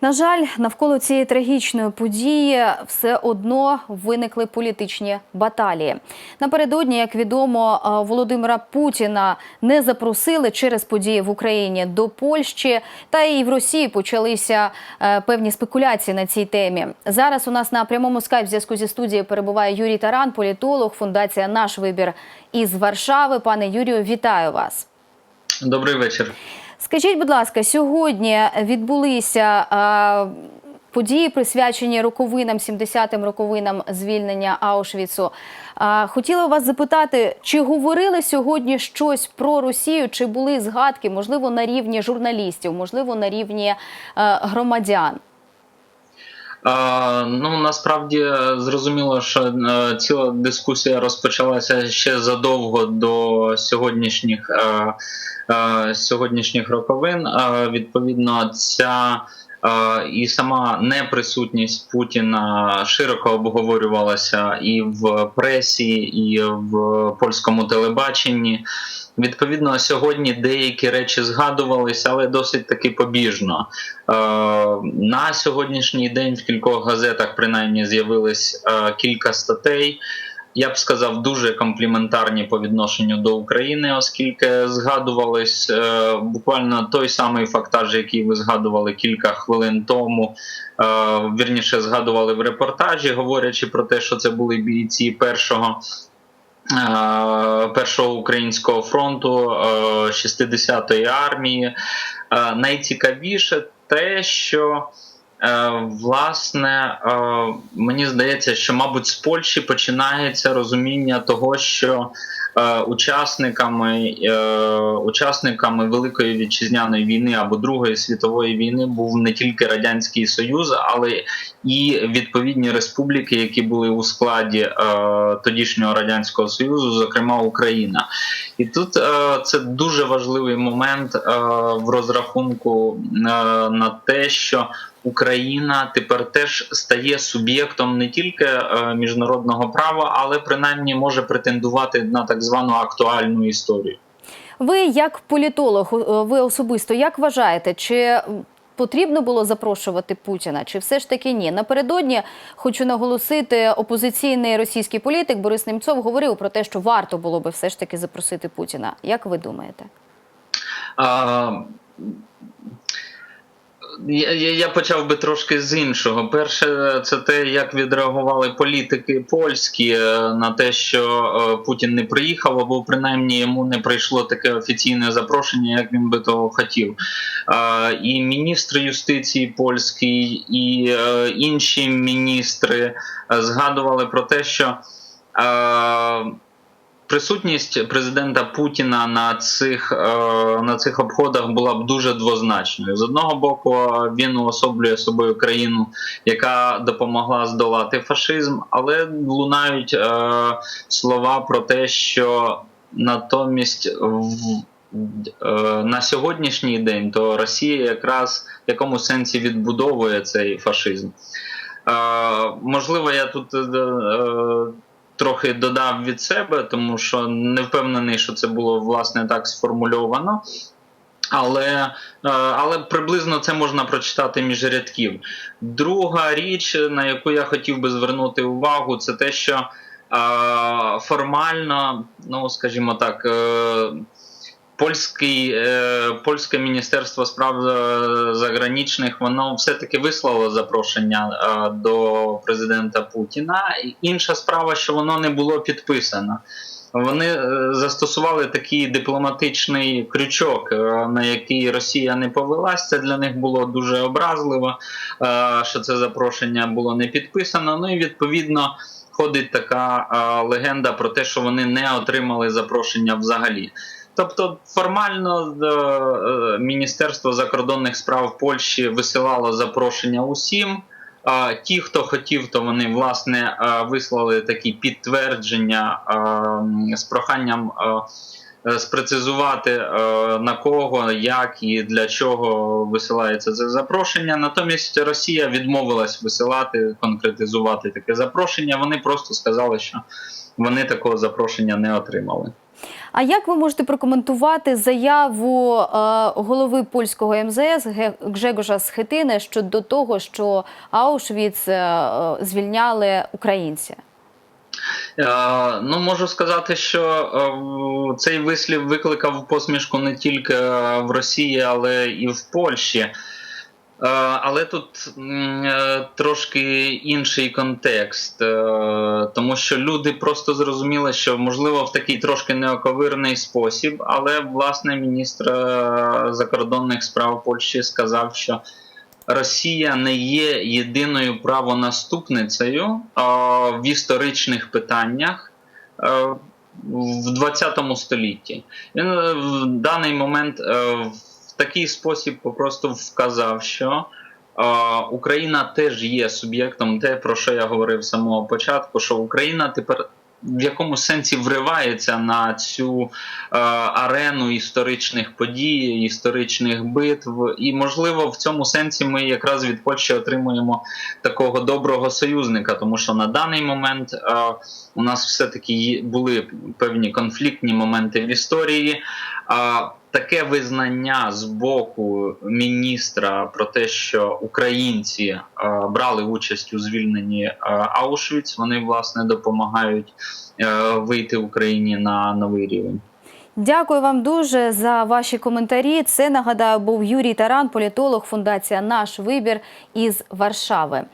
На жаль, навколо цієї трагічної події все одно виникли політичні баталії. Напередодні, як відомо, е, Володимира Путіна не запросили через події в Україні до Польщі, та і в Росії почалися е, певні спекуляції на цій темі. Зараз у нас на прямому скайп зв'язку зі студією перебуває Юрій Таран, політолог, фундація Наш вибір із Варшави. Пане Юрію, вітаю вас. Добрий вечір. Скажіть, будь ласка, сьогодні відбулися е, події, присвячені роковинам, 70-м роковинам звільнення Аушвіцу. Е, хотіла вас запитати, чи говорили сьогодні щось про Росію, чи були згадки, можливо, на рівні журналістів, можливо, на рівні е, громадян? Ну насправді зрозуміло, що е, ціла дискусія розпочалася ще задовго до сьогоднішніх е, е, сьогоднішніх роковин. Відповідно, ця і сама неприсутність Путіна широко обговорювалася і в пресі, і в польському телебаченні. Відповідно, сьогодні деякі речі згадувалися, але досить таки побіжно. Е, на сьогоднішній день в кількох газетах принаймні з'явилось е, кілька статей. Я б сказав, дуже компліментарні по відношенню до України, оскільки згадувались е, буквально той самий фактаж, який ви згадували кілька хвилин тому. Е, вірніше згадували в репортажі, говорячи про те, що це були бійці першого е, першого українського фронту е, 60-ї армії. Е, Найцікавіше те, що е, власне е, мені здається, що, мабуть, з Польщі починається розуміння того, що е, учасниками, е, учасниками Великої вітчизняної війни або Другої світової війни був не тільки Радянський Союз, але і відповідні республіки, які були у складі е, тодішнього радянського союзу, зокрема Україна. І тут е, це дуже важливий момент е, в розрахунку е, на те, що Україна тепер теж стає суб'єктом не тільки е, міжнародного права, але принаймні може претендувати на так звану актуальну історію. Ви, як політолог, е, ви особисто як вважаєте, чи потрібно було запрошувати Путіна, чи все ж таки ні? Напередодні хочу наголосити, опозиційний російський політик Борис Немцов говорив про те, що варто було би все ж таки запросити Путіна. Як ви думаєте? А, я, я почав би трошки з іншого. Перше, це те, як відреагували політики польські е, на те, що е, Путін не приїхав, або принаймні йому не прийшло таке офіційне запрошення, як він би того хотів. І міністр юстиції польський, і е, інші міністри згадували про те, що. Присутність президента Путіна на цих е, на цих обходах була б дуже двозначною. З одного боку, він уособлює собою країну, яка допомогла здолати фашизм, але лунають е, слова про те, що натомість в, е, на сьогоднішній день то Росія якраз в якому сенсі відбудовує цей фашизм. Е, можливо, я тут. Трохи додав від себе, тому що не впевнений, що це було власне так сформульовано. Але е, але приблизно це можна прочитати між рядків. Друга річ, на яку я хотів би звернути увагу, це те, що е, формально, ну скажімо так, е, польський, е, польське міністерство справ е, заграничних воно все-таки вислало запрошення е, до президента Путіна. Інша справа, що воно не було підписано. Вони е, застосували такий дипломатичний крючок, е, на який Росія не повелась. Це для них було дуже образливо, що це запрошення було не підписано. Ну і відповідно ходить така легенда про те, що вони не отримали запрошення взагалі. Тобто формально е, е, Міністерство закордонних справ Польщі висилало запрошення усім. Ті, хто хотів, то вони власне е, вислали такі підтвердження з проханням спрецизувати на кого, як і для чого висилається це запрошення. Натомість Росія відмовилась висилати, конкретизувати таке запрошення. Вони просто сказали, що вони такого запрошення не отримали. А як ви можете прокоментувати заяву е, голови польського МЗС Гжегожа Схетини щодо того, що Аушвіц е, звільняли українці? Е, Ну, можу сказати, що цей вислів викликав посмішку не тільки в Росії, але і в Польщі. Е, Але тут е, трошки інший контекст, е, тому що люди просто зрозуміли, що можливо в такий трошки неоковирний спосіб, але власне міністр закордонних справ Польщі сказав, що Росія не є єдиною правонаступницею в історичних питаннях в 20 столітті. Він в даний момент в такий спосіб попросту вказав, що е, Україна теж є суб'єктом, те, про що я говорив з самого початку, що Україна тепер. В якому сенсі вривається на цю е, арену історичних подій, історичних битв, і можливо в цьому сенсі ми якраз від Польщі отримуємо такого доброго союзника, тому що на даний момент е, у нас все-таки були певні конфліктні моменти в історії. А таке визнання з боку міністра про те, що українці е, брали участь у звільненні е, Аушвіц, вони власне допомагають е, вийти Україні на новий рівень. Дякую вам дуже за ваші коментарі. Це нагадаю був Юрій Таран, політолог, фундація Наш вибір із Варшави.